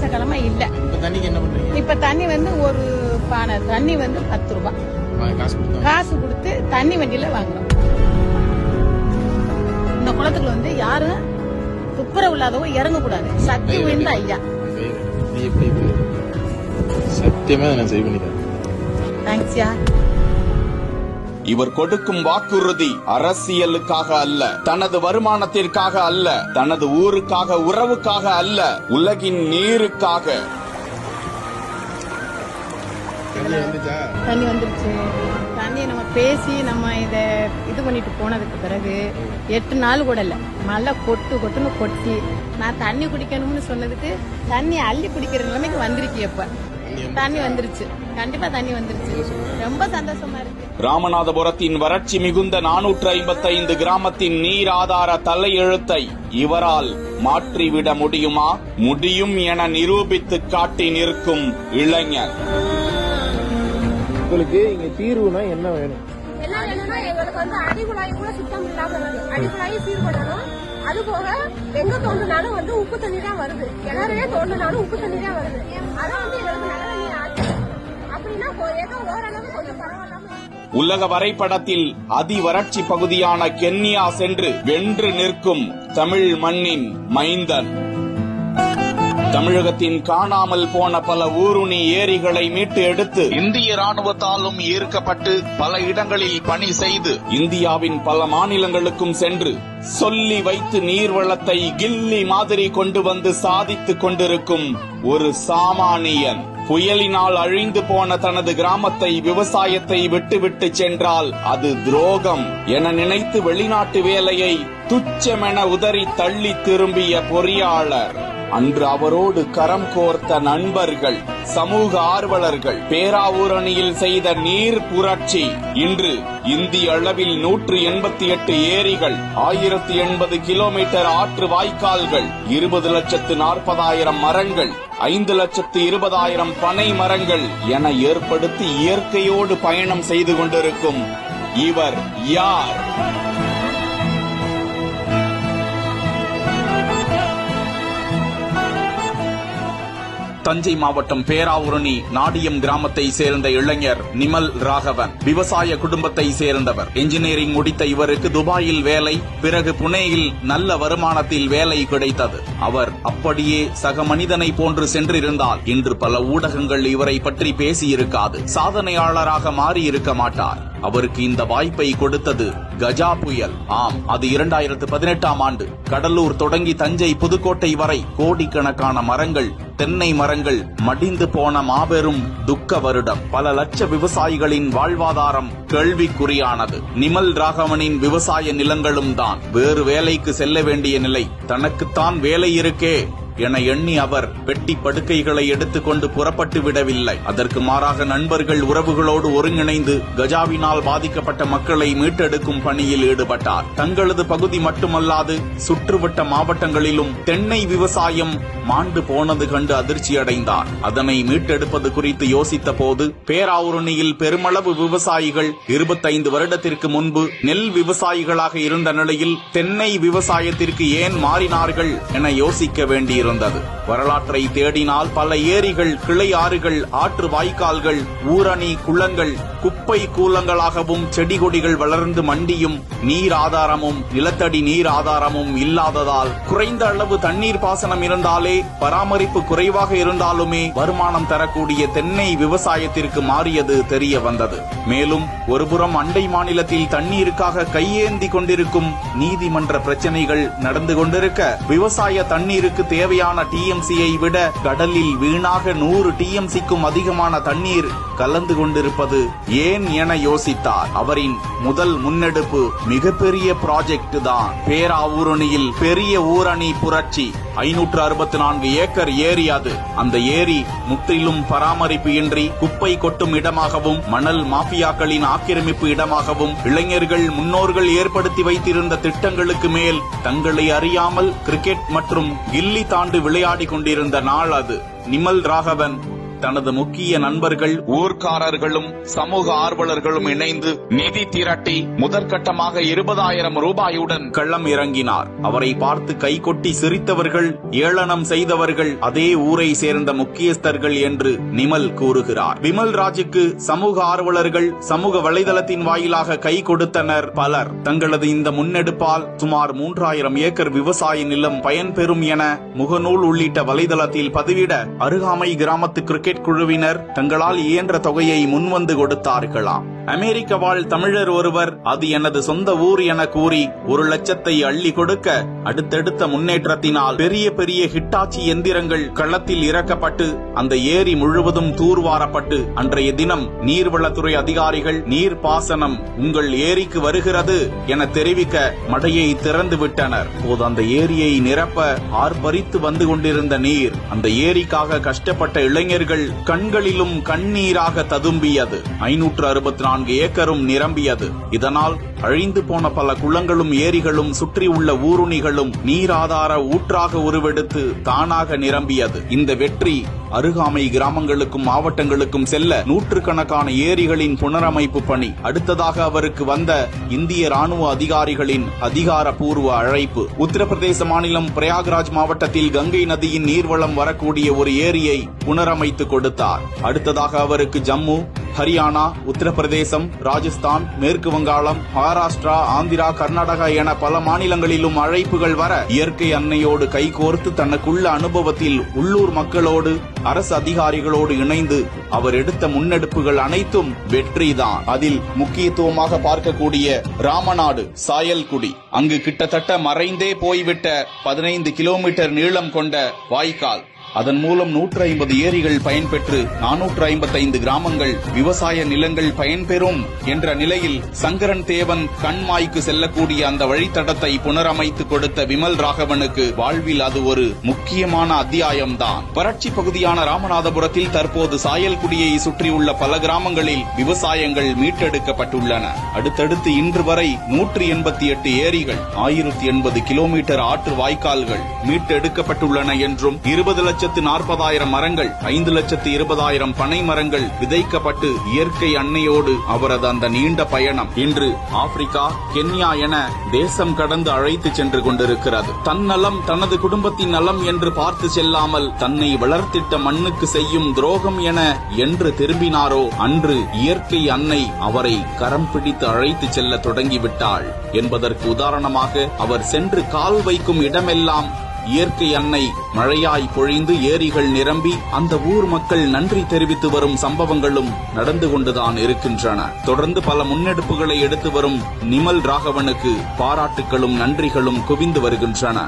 மாச காலமா இல்ல. இப்ப தண்ணி வந்து ஒரு பானை தண்ணி வந்து பத்து ரூபாய் காசு கொடுத்தா தண்ணி வண்டியில வாங்குறோம். இந்த குளத்துக்குள்ள வந்து யாரும் துப்புரவு இல்லாதவங்க இறங்கக்கூடாது. சக்தி விழுந்த ஐயா? சத்தியமா நான் சரி பண்ணிக்கிறேன். தேங்க்ஸ்யா இவர் கொடுக்கும் வாக்குறுதி அரசியலுக்காக அல்ல தனது வருமானத்திற்காக அல்ல தனது ஊருக்காக உறவுக்காக அல்ல உலகின் நீருக்காக. தண்ணி வந்துச்சா? தண்ணி வந்துருச்சு. தண்ணி நம்ம பேசி நம்ம இத இது பண்ணிட்டு போனதுக்கு பிறகு எட்டு நாள் கூட இல்ல. மழை கொட்டு கொட்டுன்னு கொட்டி நான் தண்ணி குடிக்கணும்னு சொன்னதுக்கு தண்ணி அள்ளி குடிக்கிற நிலைமைக்கு வந்திருக்கு இப்ப. தண்ணி வந்துருச்சு. கண்டிப்பா தண்ணி வந்துருச்சு. ரொம்ப சந்தோஷமா இருக்கு. ராமநாதபுரத்தின் வறட்சி மிகுந்த நானூற்று ஐம்பத்தைந்து கிராமத்தின் நீர் ஆதார தலையெழுத்தை இவரால் மாற்றிவிட முடியுமா? முடியும் என நிரூபித்து காட்டி நிற்கும் இளைஞர். உங்களுக்கு இங்க தீர்வுனா என்ன வேணும்? என்ன வேணும்னா எங்களுக்கு வந்து அடிக்குழாய் கூட சுத்தம் இல்லாம இருக்கு அடிக்குழாயும் சீர்படணும். அது போக எங்க தோண்டினாலும் வந்து உப்பு தண்ணி தான் வருது. கிணறே தோண்டினாலும் உப்பு தண்ணி தான் வருது. அதை வந்து எங்களுக்கு நல்ல தண்ணி ஆச்சு அப்படின்னா ஏதோ ஓரளவு கொஞ்சம் பரவாயில்லாம இருக்கு. உலக வரைபடத்தில் அதி வறட்சி பகுதியான கென்யா சென்று வென்று நிற்கும் தமிழ் மண்ணின் மைந்தன். தமிழகத்தின் காணாமல் போன பல ஊருணி ஏரிகளை மீட்டு எடுத்து இந்திய ராணுவத்தாலும் ஈர்க்கப்பட்டு பல இடங்களில் பணி செய்து இந்தியாவின் பல மாநிலங்களுக்கும் சென்று சொல்லி வைத்து நீர்வளத்தை கில்லி மாதிரி கொண்டு வந்து சாதித்துக் கொண்டிருக்கும் ஒரு சாமானியன். புயலினால் அழிந்து போன தனது கிராமத்தை விவசாயத்தை விட்டுவிட்டு சென்றால் அது துரோகம் என நினைத்து வெளிநாட்டு வேலையை துச்சமென உதறி தள்ளி திரும்பிய பொறியாளர். அன்று அவரோடு கரம் கோர்த்த நண்பர்கள் சமூக ஆர்வலர்கள் பேராவூரணியில் செய்த நீர் புரட்சி. இன்று இந்திய அளவில் நூற்று எண்பத்தி எட்டு ஏரிகள் ஆயிரத்தி எண்பது கிலோமீட்டர் ஆற்று வாய்க்கால்கள் இருபது லட்சத்து நாற்பதாயிரம் மரங்கள் ஐந்து லட்சத்து இருபதாயிரம் பனை மரங்கள் என ஏற்படுத்தி இயற்கையோடு பயணம் செய்து கொண்டிருக்கும் இவர் யார்? தஞ்சை மாவட்டம் பேராவூரணி நாடியம் கிராமத்தை சேர்ந்த இளைஞர் நிமல் ராகவன். விவசாய குடும்பத்தை சேர்ந்தவர். இன்ஜினியரிங் முடித்த இவருக்கு துபாயில் வேலை பிறகு புனேயில் நல்ல வருமானத்தில் வேலை கிடைத்தது. அவர் அப்படியே சக மனிதனை போன்று சென்றிருந்தால் இன்று பல ஊடகங்கள் இவரை பற்றி பேசியிருக்காது. சாதனையாளராக மாறியிருக்க மாட்டார். அவருக்கு இந்த வாய்ப்பை கொடுத்தது கஜா புயல். ஆம் அது இரண்டாயிரத்து பதினெட்டாம் ஆண்டு. கடலூர் தொடங்கி தஞ்சை புதுக்கோட்டை வரை கோடிக்கணக்கான மரங்கள் தென்னை மரங்கள் மடிந்து போன மாபெரும் துக்க வருடம். பல லட்ச விவசாயிகளின் வாழ்வாதாரம் கேள்விக்குறியானது. நிமல் ராகவனின் விவசாய நிலங்களும் தான். வேறு வேலைக்கு செல்ல வேண்டிய நிலை. தனக்குத்தான் வேலை இருக்கே. என எண்ணி அவர் பெட்டி படுக்கைகளை எடுத்துக்கொண்டு புறப்பட்டு விடவில்லை. அதற்கு மாறாக நண்பர்கள் உறவுகளோடு ஒருங்கிணைந்து கஜாவினால் பாதிக்கப்பட்ட மக்களை மீட்டெடுக்கும் பணியில் ஈடுபட்டார். தங்களது பகுதி மட்டுமல்லாது சுற்றுவட்ட மாவட்டங்களிலும் தென்னை விவசாயம் மாண்டு போனது கண்டு அதிர்ச்சியடைந்தார். அதனை மீட்டெடுப்பது குறித்து யோசித்த போது பேராவூரணியில் பெருமளவு விவசாயிகள் இருபத்தைந்து வருடத்திற்கு முன்பு நெல் விவசாயிகளாக இருந்த நிலையில் தென்னை விவசாயத்திற்கு ஏன் மாறினார்கள் என யோசிக்க வேண்டியிருந்தது. வரலாற்றை தேடினால் பல ஏரிகள் கிளை ஆறுகள் ஆற்று வாய்க்கால்கள் ஊரணி குளங்கள் குப்பை கூலங்களாகவும் செடி கொடிகள் வளர்ந்து மண்டியும் நீர் ஆதாரமும் நிலத்தடி நீர் ஆதாரமும் இல்லாததால் குறைந்த அளவு தண்ணீர் பாசனம் இருந்தாலே பராமரிப்பு குறைவாக இருந்தாலுமே வருமானம் தரக்கூடிய தென்னை விவசாயத்திற்கு மாறியது தெரிய வந்தது. மேலும் ஒருபுறம் அண்டை மாநிலத்தில் தண்ணீருக்காக கையேந்தி கொண்டிருக்கும் நீதிமன்ற பிரச்சனைகள் நடந்து கொண்டிருக்க விவசாய தண்ணீருக்கு தேவையான டிஎம்சியை விட கடலில் வீணாக நூறு டிஎம்சிக்கும் அதிகமான தண்ணீர் கலந்து கொண்டிருப்பது ஏன் என யோசித்தார். அவரின் முதல் முன்னெடுப்பு மிகப்பெரிய ப்ராஜெக்ட் தான். பேராவூரணியில் பெரிய ஊரணி புரட்சி. ஐநூற்று அறுபத்தி நான்கு ஏக்கர் ஏரி அது. அந்த ஏரி முற்றிலும் பராமரிப்பு இன்றி குப்பை கொட்டும் இடமாகவும் மணல் மாஃபியாக்களின் ஆக்கிரமிப்பு இடமாகவும் இளைஞர்கள் முன்னோர்கள் ஏற்படுத்தி வைத்திருந்த திட்டங்களுக்கு மேல் தங்களை அறியாமல் கிரிக்கெட் மற்றும் கில்லி தாண்டு விளையாடி கொண்டிருந்த நாள் அது. நிமல் ராகவன் தனது முக்கிய நண்பர்கள் ஊர்க்காரர்களும் சமூக ஆர்வலர்களும் இணைந்து நிதி திரட்டி முதற்கட்டமாக இருபதாயிரம் ரூபாயுடன் களம் இறங்கினார். அவரை பார்த்து கைகொட்டி சிரித்தவர்கள் ஏளனம் செய்தவர்கள் அதே ஊரை சேர்ந்த முக்கியஸ்தர்கள் என்று நிமல் கூறுகிறார். விமல் ராஜுக்கு சமூக ஆர்வலர்கள் சமூக வலைதளத்தின் வாயிலாக கை கொடுத்தனர் பலர். தங்களது இந்த முன்னெடுப்பால் சுமார் மூன்றாயிரம் ஏக்கர் விவசாய நிலம் பயன்பெறும் என முகநூல் உள்ளிட்ட வலைதளத்தில் பதிவிட அருகாமை கிராமத்து கிரிக்கெட் குழுவினர் தங்களால் இயன்ற தொகையை முன்வந்து கொடுத்தார்களாம். அமெரிக்க வாழ் தமிழர் ஒருவர் அது எனது சொந்த ஊர் என கூறி ஒரு லட்சத்தை அள்ளி கொடுக்க அடுத்தடுத்த முன்னேற்றத்தினால் பெரிய பெரிய ஹிட்டாச்சி எந்திரங்கள் களத்தில் இறக்கப்பட்டு அந்த ஏரி முழுவதும் தூர்வாரப்பட்டு அன்றைய தினம் நீர்வளத்துறை அதிகாரிகள் நீர் பாசனம் உங்கள் ஏரிக்கு வருகிறது என தெரிவிக்க மடையை திறந்து விட்டனர். போது அந்த ஏரியை நிரப்ப ஆர்ப்பரித்து வந்து கொண்டிருந்த நீர் அந்த ஏரிக்காக கஷ்டப்பட்ட இளைஞர்கள் கண்களிலும் கண்ணீராக ததும்பியது. ஐநூற்று அறுபத்தி நான்கு ஏக்கரும் நிரம்பியது. இதனால் அழிந்து போன பல குளங்களும் ஏரிகளும் சுற்றியுள்ள ஊருணிகளும் நீராதார ஊற்றாக உருவெடுத்து தானாக நிரம்பியது. இந்த வெற்றி அருகாமை கிராமங்களுக்கும் மாவட்டங்களுக்கும் செல்ல நூற்றுக்கணக்கான ஏரிகளின் புனரமைப்பு பணி. அடுத்ததாக அவருக்கு வந்த இந்திய ராணுவ அதிகாரிகளின் அதிகாரப்பூர்வ அழைப்பு. உத்தரப்பிரதேச மாநிலம் பிரயாக்ராஜ் மாவட்டத்தில் கங்கை நதியின் நீர்வளம் வரக்கூடிய ஒரு ஏரியை புனரமைத்து கொடுத்தார். அடுத்ததாக அவருக்கு ஜம்மு ஹரியானா உத்தரப்பிரதேசம் ராஜஸ்தான் மேற்கு வங்காளம் மகாராஷ்டிரா ஆந்திரா கர்நாடகா என பல மாநிலங்களிலும் அழைப்புகள் வர இயற்கை அன்னையோடு கைகோர்த்து தனக்குள்ள அனுபவத்தில் உள்ளூர் மக்களோடு அரசு அதிகாரிகளோடு இணைந்து அவர் எடுத்த முன்னெடுப்புகள் அனைத்தும் வெற்றிதான். அதில் முக்கியத்துவமாக பார்க்கக்கூடிய ராமநாடு சாயல்குடி. அங்கு கிட்டத்தட்ட மறைந்தே போய்விட்ட பதினைந்து கிலோமீட்டர் நீளம் கொண்ட வாய்க்கால். அதன் மூலம் நூற்று ஐம்பது ஏரிகள் பயன்பெற்று நானூற்று ஐம்பத்தைந்து கிராமங்கள் விவசாய நிலங்கள் பயன்பெறும் என்ற நிலையில் சங்கரன் தேவன் கண்மாய்க்கு செல்லக்கூடிய அந்த வழித்தடத்தை புனரமைத்து கொடுத்த விமல் ராகவனுக்கு வாழ்வில் அது ஒரு முக்கியமான அத்தியாயம்தான். வறட்சி பகுதியான ராமநாதபுரத்தில் தற்போது சாயல்குடியை சுற்றியுள்ள பல கிராமங்களில் விவசாயங்கள் மீட்டெடுக்கப்பட்டுள்ளன. அடுத்தடுத்து இன்று வரை நூற்றி எண்பத்தி எட்டு ஏரிகள் ஆயிரத்தி எண்பது கிலோமீட்டர் ஆற்று வாய்க்கால்கள் மீட்டெடுக்கப்பட்டுள்ளன என்றும் இருபது லட்சத்து நாற்பதாயிரம் மரங்கள் ஐந்து லட்சத்து இருபதாயிரம் பனை மரங்கள் விதைக்கப்பட்டு இயற்கை அன்னையோடு அவரது அந்த நீண்ட பயணம் இன்று ஆப்பிரிக்கா கென்யா என தேசம் கடந்து அழைத்து சென்று கொண்டிருக்கிறது. தன் நலம் தனது குடும்பத்தின் நலம் என்று பார்த்து செல்லாமல் தன்னை வளர்த்திட்ட மண்ணுக்கு செய்யும் துரோகம் என என்று திரும்பினாரோ அன்று இயற்கை அன்னை அவரை கரம் பிடித்து அழைத்து செல்ல தொடங்கிவிட்டாள். என்பதற்கு உதாரணமாக அவர் சென்று கால் வைக்கும் இடமெல்லாம் இயற்கை அன்னை மழையாய் பொழிந்து ஏரிகள் நிரம்பி அந்த ஊர் மக்கள் நன்றி தெரிவித்து வரும் சம்பவங்களும் நடந்து கொண்டுதான் இருக்கின்றன. தொடர்ந்து பல முன்னெடுப்புகளை எடுத்து வரும் நிமல் ராகவனுக்கு பாராட்டுகளும் நன்றிகளும் குவிந்து வருகின்றன.